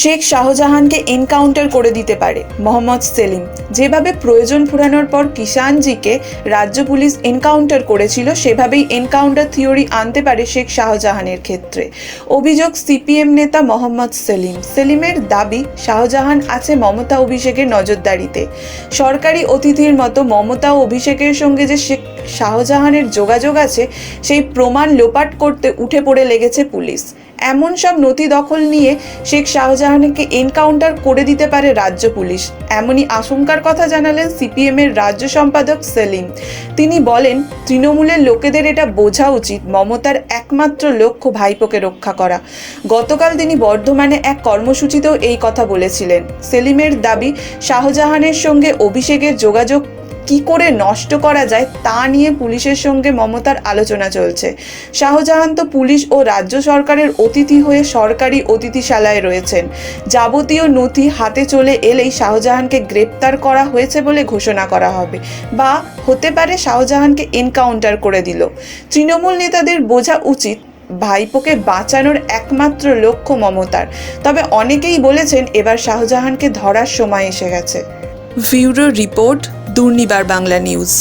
শেখ শাহজাহানকে এনকাউন্টার করে দিতে পারে মোহাম্মদ সেলিম। যেভাবে প্রয়োজন ফুরানোর পর কিষানজিকে রাজ্য পুলিশ এনকাউন্টার করেছিল, সেভাবেই এনকাউন্টার থিওরি আনতে পারে শেখ শাহজাহানের ক্ষেত্রে। অভিযোগ সিপিএম নেতা মোহাম্মদ সেলিম। সেলিমের দাবি, শাহজাহান আছে মমতা অভিষেকের নজরদারিতে। সরকারি অতিথির মতো মমতা অভিষেকের সঙ্গে যে শেখ শাহজাহানের যোগাযোগ আছে, সেই প্রমাণ লোপাট করতে উঠে পড়ে লেগেছে পুলিশ। এমন সব নথি দখল নিয়ে শেখ শাহজাহানকে এনকাউন্টার করে দিতে পারে রাজ্য পুলিশ। এমনই আশঙ্কার কথা জানালেন সিপিএমের রাজ্য সম্পাদক সেলিম। তিনি বলেন, তৃণমূলের লোকেদের এটা বোঝা উচিত, মমতার একমাত্র লক্ষ্য ভাইপোকে রক্ষা করা। গতকাল তিনি বর্ধমানে এক কর্মসূচিতেও এই কথা বলেছিলেন। সেলিমের দাবি, শাহজাহানের সঙ্গে অভিষেকের যোগাযোগ কি করে নষ্ট করা যায় তা নিয়ে পুলিশের সঙ্গে মমতার আলোচনা চলছে। শাহজাহান তো পুলিশ ও রাজ্য সরকারের অতিথি হয়ে সরকারি অতিথিশালায় রয়েছেন। যাবতীয় নথি হাতে চলে এলেই শাহজাহানকে গ্রেপ্তার করা হয়েছে বলে ঘোষণা করা হবে বা হতে পারে শাহজাহানকে এনকাউন্টার করে দিল। তৃণমূল নেতাদের বোঝা উচিত ভাইপোকে বাঁচানোর একমাত্র লক্ষ্য মমতার। তবে অনেকেই বলেছেন এবার শাহজাহানকে ধরার সময় এসে গেছে। Bureau report Durnibar Bangla news.